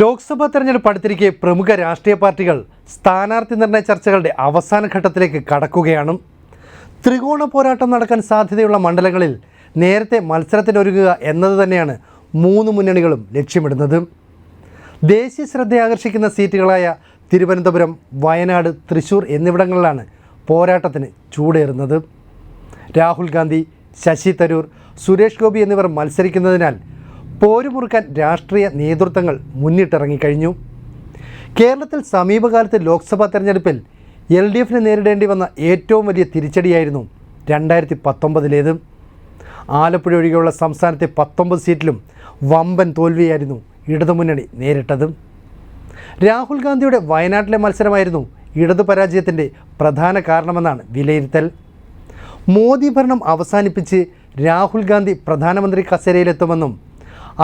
ലോക്സഭാ തെരഞ്ഞെടുപ്പ് അടുത്തിരിക്കെ പ്രമുഖ രാഷ്ട്രീയ പാർട്ടികൾ സ്ഥാനാർത്ഥി നിർണയ ചർച്ചകളുടെ അവസാന ഘട്ടത്തിലേക്ക് കടക്കുകയാണ്. ത്രികോണ പോരാട്ടം നടക്കാൻ സാധ്യതയുള്ള മണ്ഡലങ്ങളിൽ നേരത്തെ മത്സരത്തിനൊരുങ്ങുക എന്നത് തന്നെയാണ് മൂന്ന് മുന്നണികളും ലക്ഷ്യമിടുന്നത്. ദേശീയ ശ്രദ്ധയാകർഷിക്കുന്ന സീറ്റുകളായ തിരുവനന്തപുരം വയനാട് തൃശൂർ എന്നിവിടങ്ങളിലാണ് പോരാട്ടത്തിന് ചൂടേറുന്നത്. രാഹുൽ ഗാന്ധി ശശി തരൂർ സുരേഷ് ഗോപി എന്നിവർ മത്സരിക്കുന്നതിനാൽ പോരുമുറുക്കാൻ രാഷ്ട്രീയ നേതൃത്വങ്ങൾ മുന്നിട്ടിറങ്ങിക്കഴിഞ്ഞു. കേരളത്തിൽ സമീപകാലത്തെ ലോക്സഭാ തെരഞ്ഞെടുപ്പിൽ എൽ ഡി എഫിന് നേരിടേണ്ടി വന്ന ഏറ്റവും വലിയ തിരിച്ചടിയായിരുന്നു രണ്ടായിരത്തി പത്തൊമ്പതിലേത് ആലപ്പുഴ ഒഴികെയുള്ള സംസ്ഥാനത്തെ പത്തൊമ്പത് സീറ്റിലും വമ്പൻ തോൽവിയായിരുന്നു ഇടതുമുന്നണി നേരിട്ടത്. രാഹുൽ ഗാന്ധിയുടെ വയനാട്ടിലെ മത്സരമായിരുന്നു ഇടതു പരാജയത്തിന്റെ പ്രധാന കാരണമെന്നാണ് വിലയിരുത്തൽ. മോദി ഭരണം അവസാനിപ്പിച്ച് രാഹുൽ ഗാന്ധി പ്രധാനമന്ത്രി കസേരയിലെത്തുമെന്നും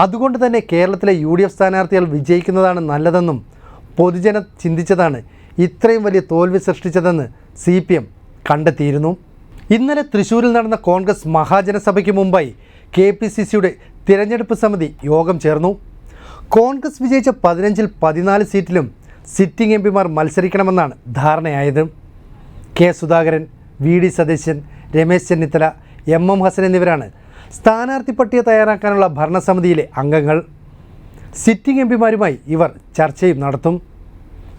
അതുകൊണ്ട് തന്നെ കേരളത്തിലെ യു ഡി എഫ് സ്ഥാനാർത്ഥികൾ വിജയിക്കുന്നതാണ് നല്ലതെന്നും പൊതുജനം ചിന്തിച്ചതാണ് ഇത്രയും വലിയ തോൽവി സൃഷ്ടിച്ചതെന്ന് സി പി എം കണ്ടെത്തിയിരുന്നു. ഇന്നലെ തൃശ്ശൂരിൽ നടന്ന കോൺഗ്രസ് മഹാജനസഭയ്ക്ക് മുമ്പായി കെ പി സി സിയുടെ തിരഞ്ഞെടുപ്പ് സമിതി യോഗം ചേർന്നു. കോൺഗ്രസ് വിജയിച്ച പതിനഞ്ചിൽ പതിനാല് സീറ്റിലും സിറ്റിംഗ് എം പിമാർ മത്സരിക്കണമെന്നാണ് ധാരണയായത്. K Sudhakaran V D Satheesan Ramesh Chennithala M M Hassan എന്നിവരാണ് സ്ഥാനാർത്ഥി പട്ടിക തയ്യാറാക്കാനുള്ള ഭരണസമിതിയിലെ അംഗങ്ങൾ സിറ്റിംഗ് എം പിമാരുമായി ഇവർ ചർച്ചയും നടത്തും.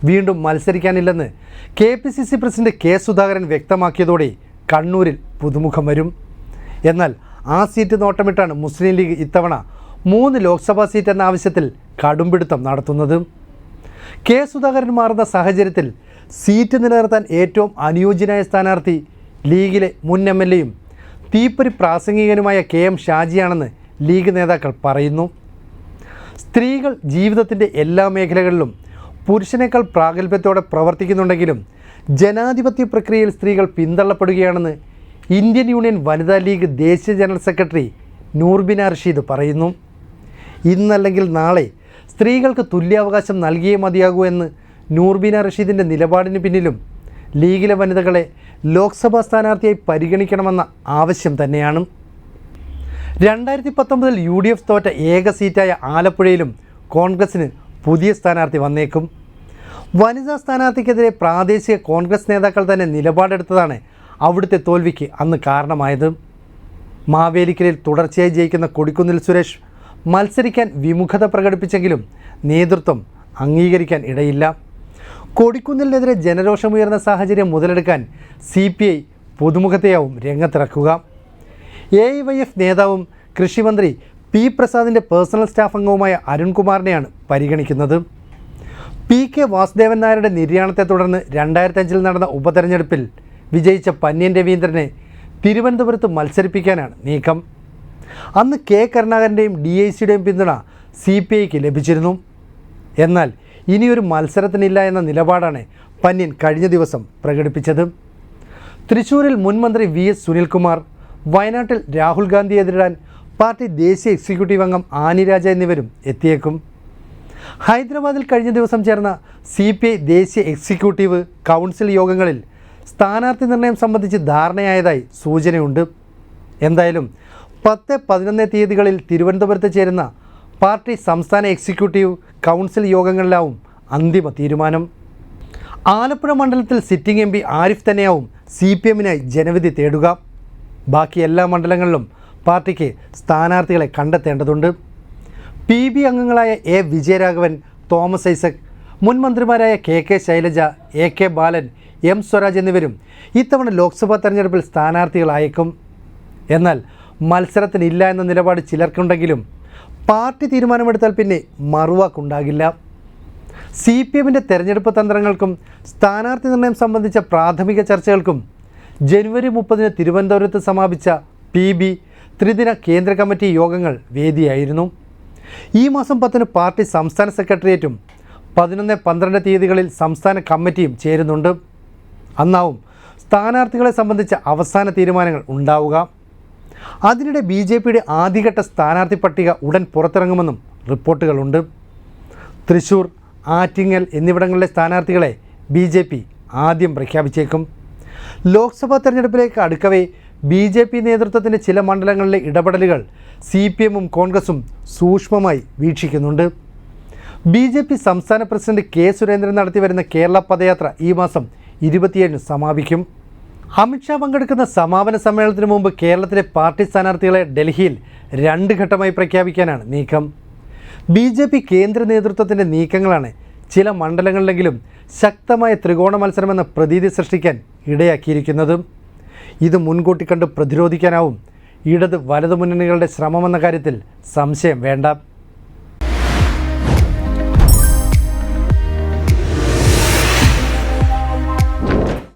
വീണ്ടും മത്സരിക്കാനില്ലെന്ന് K P C C president K Sudhakaran വ്യക്തമാക്കിയതോടെ കണ്ണൂരിൽ പുതുമുഖം വരും. എന്നാൽ ആ സീറ്റ് നോട്ടമിട്ടാണ് മുസ്ലിം ലീഗ് ഇത്തവണ മൂന്ന് ലോക്സഭാ സീറ്റ് എന്ന ആവശ്യത്തിൽ കടുംപിടുത്തം നടത്തുന്നത്. കെ സുധാകരൻ മാറുന്ന സാഹചര്യത്തിൽ സീറ്റ് നിലനിർത്താൻ ഏറ്റവും അനുയോജ്യനായ സ്ഥാനാർത്ഥി ലീഗിലെ മുൻ എം എൽ എയും തീപ്പൊരി പ്രാസംഗികനുമായ കെ എം ഷാജിയാണെന്ന് ലീഗ് നേതാക്കൾ പറയുന്നു. സ്ത്രീകൾ ജീവിതത്തിന്റെ എല്ലാ മേഖലകളിലും പുരുഷനേക്കാൾ പ്രാഗൽഭ്യത്തോടെ പ്രവർത്തിക്കുന്നുണ്ടെങ്കിലും ജനാധിപത്യ പ്രക്രിയയിൽ സ്ത്രീകൾ പിന്തള്ളപ്പെടുകയാണെന്ന് ഇന്ത്യൻ യൂണിയൻ വനിതാ ലീഗ് ദേശീയ ജനറൽ സെക്രട്ടറി നൂർബിന റഷീദ് പറയുന്നു. ഇന്നല്ലെങ്കിൽ നാളെ സ്ത്രീകൾക്ക് തുല്യാവകാശം നൽകിയേ മതിയാകൂ എന്ന് നൂർബിന റഷീദിന്റെ നിലപാടിന് പിന്നിലും ലീഗിലെ വനിതകളെ ലോക്സഭാ സ്ഥാനാർത്ഥിയായി പരിഗണിക്കണമെന്ന ആവശ്യം തന്നെയാണ്. രണ്ടായിരത്തി പത്തൊമ്പതിൽ യു ഡി എഫ് തോറ്റ ഏക സീറ്റായ ആലപ്പുഴയിലും കോൺഗ്രസിന് പുതിയ സ്ഥാനാർത്ഥി വന്നേക്കും. വനിതാ സ്ഥാനാർത്ഥിക്കെതിരെ പ്രാദേശിക കോൺഗ്രസ് നേതാക്കൾ തന്നെ നിലപാടെടുത്തതാണ് അവിടുത്തെ തോൽവിക്ക് അന്ന് കാരണമായത്. മാവേലിക്കലിൽ തുടർച്ചയായി ജയിക്കുന്ന കൊടിക്കുന്നിൽ സുരേഷ് മത്സരിക്കാൻ വിമുഖത പ്രകടിപ്പിച്ചെങ്കിലും നേതൃത്വം അംഗീകരിക്കാൻ ഇടയില്ല. കൊടിക്കുന്നിലിനെതിരെ ജനരോഷമുയർന്ന സാഹചര്യം മുതലെടുക്കാൻ സി പി ഐ പുതുമുഖത്തെയാവും രംഗത്തിറക്കുക. എ ഐ വൈ എഫ് നേതാവും കൃഷിമന്ത്രി പി പ്രസാദിന്റെ പേഴ്സണൽ സ്റ്റാഫ് അംഗവുമായ അരുൺകുമാറിനെയാണ് പരിഗണിക്കുന്നത്. പി കെ വാസുദേവൻ നായരുടെ നിര്യാണത്തെ തുടർന്ന് രണ്ടായിരത്തി അഞ്ചിൽ നടന്ന ഉപതെരഞ്ഞെടുപ്പിൽ വിജയിച്ച പന്ന്യൻ രവീന്ദ്രനെ തിരുവനന്തപുരത്ത് മത്സരിപ്പിക്കാനാണ് നീക്കം. അന്ന് കെ കരുണാകരന്റെയും ഡി ഐ സിയുടെയും പിന്തുണ സി പി ഐക്ക് ലഭിച്ചിരുന്നു. എന്നാൽ ഇനിയൊരു മത്സരത്തിനില്ല എന്ന നിലപാടാണ് പന്ന്യൻ കഴിഞ്ഞ ദിവസം പ്രകടിപ്പിച്ചത്. തൃശൂരിൽ മുൻമന്ത്രി വി എസ് സുനിൽകുമാർ വയനാട്ടിൽ രാഹുൽ ഗാന്ധിയെ എതിരിടാൻ പാർട്ടി ദേശീയ എക്സിക്യൂട്ടീവ് അംഗം ആനി രാജ എന്നിവരും എത്തിയേക്കും. ഹൈദരാബാദിൽ കഴിഞ്ഞ ദിവസം ചേർന്ന സി പി ഐ ദേശീയ എക്സിക്യൂട്ടീവ് കൗൺസിൽ യോഗങ്ങളിൽ സ്ഥാനാർത്ഥി നിർണയം സംബന്ധിച്ച് ധാരണയായതായി സൂചനയുണ്ട്. എന്തായാലും പത്ത് പതിനൊന്ന് തീയതികളിൽ തിരുവനന്തപുരത്ത് ചേരുന്ന പാർട്ടി സംസ്ഥാന എക്സിക്യൂട്ടീവ് കൗൺസിൽ യോഗങ്ങളിലാവും അന്തിമ തീരുമാനം. ആലപ്പുഴ മണ്ഡലത്തിൽ സിറ്റിംഗ് എം പി ആരിഫ് തന്നെയാവും സി പി എമ്മിനായി ജനവിധി തേടുക. ബാക്കി എല്ലാ മണ്ഡലങ്ങളിലും പാർട്ടിക്ക് സ്ഥാനാർത്ഥികളെ കണ്ടെത്തേണ്ടതുണ്ട്. പി ബി അംഗങ്ങളായ എ വിജയരാഘവൻ തോമസ് ഐസക് മുൻ മന്ത്രിമാരായ K K Shailaja A K Balan M Swaraj എന്നിവരും ഇത്തവണ ലോക്സഭാ തെരഞ്ഞെടുപ്പിൽ സ്ഥാനാർത്ഥികളായേക്കും. എന്നാൽ മത്സരത്തിനില്ല എന്ന നിലപാട് ചിലർക്കുണ്ടെങ്കിലും പാർട്ടി തീരുമാനമെടുത്താൽ പിന്നെ മറുവാക്കുണ്ടാകില്ല. സി പി എമ്മിന്റെ തെരഞ്ഞെടുപ്പ് തന്ത്രങ്ങൾക്കും സ്ഥാനാർത്ഥി നിർണയം സംബന്ധിച്ച പ്രാഥമിക ചർച്ചകൾക്കും ജനുവരി മുപ്പതിന് തിരുവനന്തപുരത്ത് സമാപിച്ച പി ബി ത്രിദിന കേന്ദ്ര കമ്മിറ്റി യോഗങ്ങൾ വേദിയായിരുന്നു. ഈ മാസം പത്തിന് പാർട്ടി സംസ്ഥാന സെക്രട്ടേറിയറ്റും പതിനൊന്ന് പന്ത്രണ്ട് തീയതികളിൽ സംസ്ഥാന കമ്മിറ്റിയും ചേരുന്നുണ്ട്. അന്നാവും സ്ഥാനാർത്ഥികളെ സംബന്ധിച്ച അവസാന തീരുമാനങ്ങൾ ഉണ്ടാവുക. അതിനിടെ ബി ജെ പിയുടെ ആദ്യഘട്ട സ്ഥാനാർത്ഥി പട്ടിക ഉടൻ പുറത്തിറങ്ങുമെന്നും റിപ്പോർട്ടുകളുണ്ട്. തൃശൂർ ആറ്റിങ്ങൽ എന്നിവിടങ്ങളിലെ സ്ഥാനാർത്ഥികളെ ബി ജെ പി ആദ്യം പ്രഖ്യാപിച്ചേക്കും. ലോക്സഭാ തെരഞ്ഞെടുപ്പിലേക്ക് അടുക്കവേ ബി ജെ പി നേതൃത്വത്തിന്റെ ചില മണ്ഡലങ്ങളിലെ ഇടപെടലുകൾ സി പി എമ്മും കോൺഗ്രസും സൂക്ഷ്മമായി വീക്ഷിക്കുന്നുണ്ട്. ബി ജെ പി സംസ്ഥാന പ്രസിഡന്റ് കെ സുരേന്ദ്രൻ നടത്തിവരുന്ന കേരള പദയാത്ര ഈ മാസം ഇരുപത്തിയേഴിന് സമാപിക്കും. അമിത്ഷാ പങ്കെടുക്കുന്ന സമാപന സമ്മേളനത്തിന് മുമ്പ് കേരളത്തിലെ പാർട്ടി സ്ഥാനാർത്ഥികളെ ഡൽഹിയിൽ രണ്ട് ഘട്ടമായി പ്രഖ്യാപിക്കാനാണ് നീക്കം. ബി ജെ പി കേന്ദ്ര നേതൃത്വത്തിന്റെ നീക്കങ്ങളാണ് ചില മണ്ഡലങ്ങളിലെങ്കിലും ശക്തമായ ത്രികോണ മത്സരമെന്ന പ്രതീതി സൃഷ്ടിക്കാൻ ഇടയാക്കിയിരിക്കുന്നത്. ഇത് മുൻകൂട്ടി കണ്ട് പ്രതിരോധിക്കാനാവും. ഇടത് വലതു മുന്നണികളുടെ ശ്രമമെന്ന കാര്യത്തിൽ സംശയം വേണ്ട.